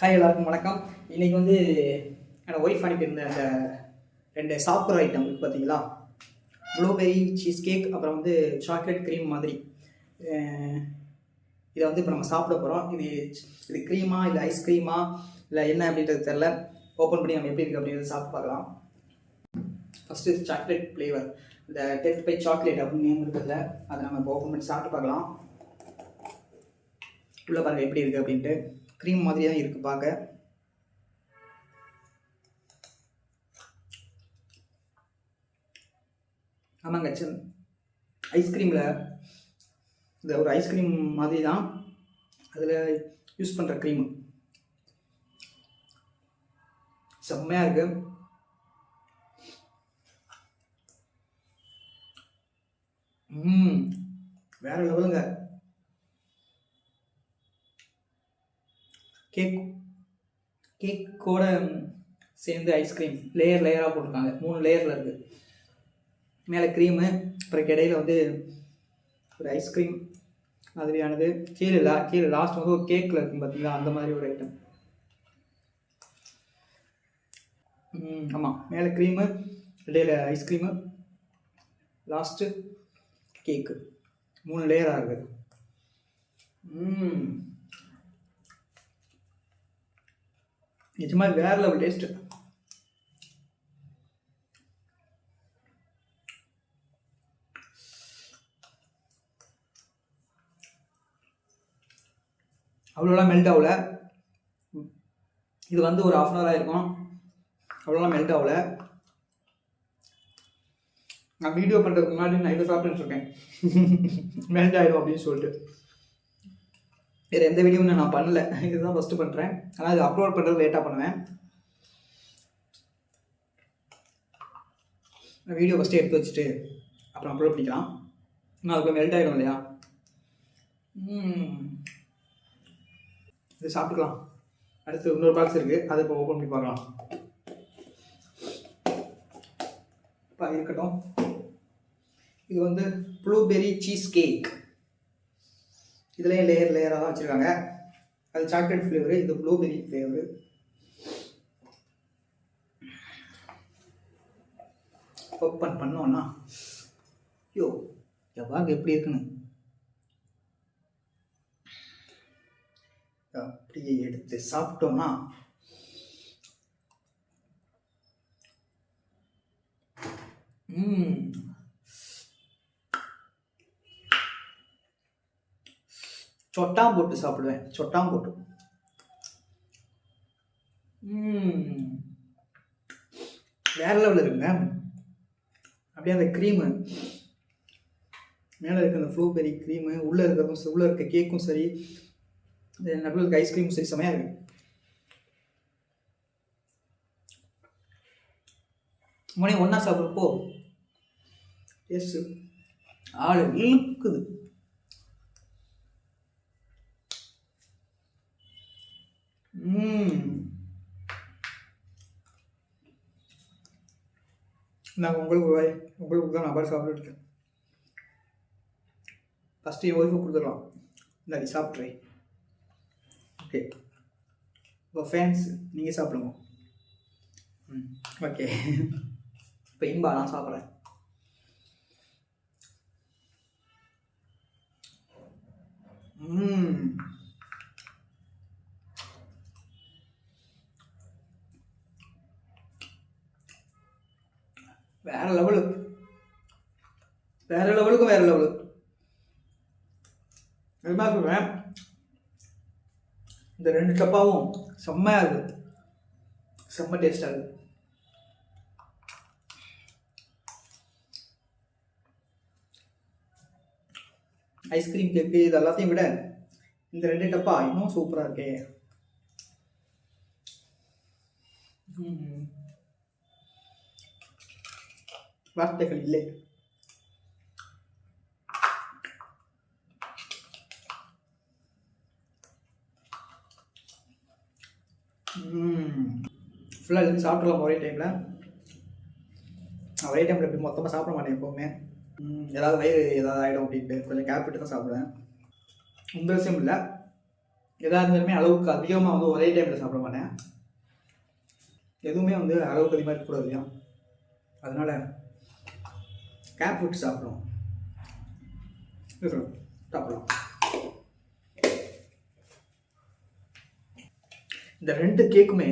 Hi எல்லாருக்கும் வணக்கம். இன்றைக்கி வந்து என்னோட ஒய்ஃப் அனுப்பியிருந்த அந்த ரெண்டு சாப்பிட்ற ஐட்டம் பார்த்தீங்களா ப்ளூபெரி சீஸ் கேக் அப்புறம் வந்து சாக்லேட் க்ரீம் மாதிரி. இதை வந்து இப்போ நம்ம சாப்பிட போகிறோம் இது இது க்ரீமா இல்லை ஐஸ்கிரீமா இல்லை என்ன அப்படின்றது தெரில ஓப்பன் பண்ணி நம்ம எப்படி இருக்குது அப்படின்றது சாப்பிட்டு பார்க்கலாம். ஃபஸ்ட்டு சாக்லேட் ஃப்ளேவர் இந்த டெத் பை சாக்லேட் அப்படின்னு நேம் அதை நம்ம இப்போ ஓப்பன் பண்ணி சாப்பிட்டு பார்க்கலாம். உள்ளே பாருங்கள் எப்படி இருக்குது அப்படின்ட்டு. க்ரீம் மாதிரி தான் இருக்குது பார்க்க ஆமாங்க சன் ஐஸ்கிரீமில் இந்த ஒரு ஐஸ்கிரீம் மாதிரி தான் அதில் யூஸ் பண்ணுற க்ரீமு செம்மையாக இருக்குது ம் வேற லெவலுங்க கேக் கேக்கோட சேர்ந்து ஐஸ்கிரீம் லேயர் லேயராக போட்டிருக்காங்க. மூணு லேயரில் இருக்குது மேலே க்ரீமு அப்புறம் கிடையில் வந்து ஒரு ஐஸ்கிரீம் மாதிரியானது. கீழே லா கீழே லாஸ்ட் வந்து ஒரு கேக்கில் இருக்கும் பார்த்தீங்களா அந்த மாதிரி ஒரு ஐட்டம் ஆமாம் மேலே க்ரீமு இடையில ஐஸ்கிரீமு லாஸ்ட்டு கேக்கு மூணு லேயராக இருக்குது ம். நிஜமா வேற லெவல் டேஸ்ட் அவ்வளோலாம் மெல்ட் ஆகல. இது வந்து ஒரு ஆஃப் அன் ஹவர் ஆயிருக்கும். அவ்வளோலாம் மெல்ட் ஆகல. நான் வீடியோ பண்ணுறதுக்கு முன்னாடி நான் இது சாப்பிட்டுட்டு மெல்ட் ஆகிடும் அப்படின்னு சொல்லிட்டு. வேறு எந்த வீடியோவும் நான் பண்ணல. இதுதான் ஃபஸ்ட்டு பண்ணுறேன் ஆனால் இது அப்லோட் பண்ணுறது லேட்டாக பண்ணுவேன். வீடியோ ஃபஸ்ட்டு எடுத்து வச்சுட்டு அப்புறம் அப்லோட் பண்ணிக்கலாம். நான் அதுக்கு மெல்ட் ஆகிடும் இல்லையா? இது சாப்பிட்டுக்கலாம். அடுத்து இன்னொரு பாக்ஸ் இருக்குது அதை இப்போ ஓப்பன் பண்ணி பார்க்கலாம். இப்போ இருக்கட்டும். இது வந்து ப்ளூபெரி சீஸ் கேக் இதுலேயும் லேயர் லேயராக தான் வச்சுருக்காங்க. அது சாக்லேட் ஃப்ளேவரு இது ப்ளூபெரி ஃப்ளேவரு ஓப்பன் பண்ணோன்னா ஐயோ எவ்வாறு எப்படி இருக்குன்னு? அப்படியே எடுத்து சாப்பிட்டோம்னா ம் சொட்டாம் போட்டு சாப்பிடுவேன். சொட்டாம் போட்டு. வேற லெவலில் இருக்குங்க. அப்படியே அந்த க்ரீமு மேலே இருக்க அந்த ஃப்ளூபெரி க்ரீமு உள்ளே இருக்கிறதும் சரி, உள்ளே இருக்க கேக்கும் சரி நடுவில் இருக்க ஐஸ்கிரீமும் சரி செமையாக இருக்கு. மணி ஒன்றா சாப்பிட்றப்போ டேஸ்ட்டு ஆள் இழுக்குது. ம். நான் உங்களுக்கு வாய் உங்களுக்கு தான் நான் பாரு சாப்பிட்டுருக்கேன் ஃபஸ்ட்டு என் ஒய்ஃபு கொடுத்துடலாம். இல்லாடி சாப்பிட்றேன் ஓகே இப்போ ஃபேன்ஸ் நீங்கள் சாப்பிடுங்க. ம் ஓகே இப்போ இன்பா நான் சாப்பிட்றேன். ம். வேற லெவலு வேற லெவலுக்கும் வேற லெவலு அதுமா சொல்கிறேன் இந்த ரெண்டு டப்பாவும் செம்மையாக இருக்குது செம்ம டேஸ்டாக இருக்குது ஐஸ்கிரீம் கேக்கு இது எல்லாத்தையும் விட இந்த ரெண்டு டப்பா இன்னும் சூப்பராக இருக்கே. ம். வார்த்தைகள் இல்லை. ஃபுல்லாக இருந்து சாப்பிட்றலாம் ஒரே டைமில் ஒரே டைமில் எப்படி மொத்தமாக சாப்பிட மாட்டேன் எப்போவுமே. ஏதாவது வயிறு ஏதாவது ஆகிடும் அப்படின்ட்டு கொஞ்சம் கேப்பிட்டு தான் சாப்பிடுவேன். இந்த விஷயம் இல்லை. எதாக இருந்தாலுமே அளவுக்கு அதிகமாக வந்து ஒரே டைமில் சாப்பிட மாட்டேன். எதுவுமே வந்து அளவுக்கு அதிகமாக இருக்கக்கூடாது இல்லையா? அதனால் கேப் விட்டு சாப்பிடுவோம் இருக்கணும் சாப்பிடலாம் இந்த ரெண்டு கேக்குமே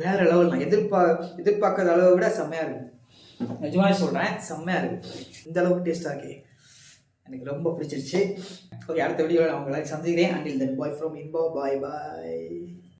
வேற லெவல் நான் எதிர்பா எதிர்பார்க்காத அளவை விட செம்மையாக இருக்கு. நிஜமாவே சொல்கிறேன் செம்மையாக இருக்கு. இந்த அளவுக்கு டேஸ்டாக இருக்கு. எனக்கு ரொம்ப பிடிச்சிருச்சு. ஓகே அடுத்த வீடியோவில் நான் உங்களை சந்திக்கிறேன். Until then bye from Inba bye bye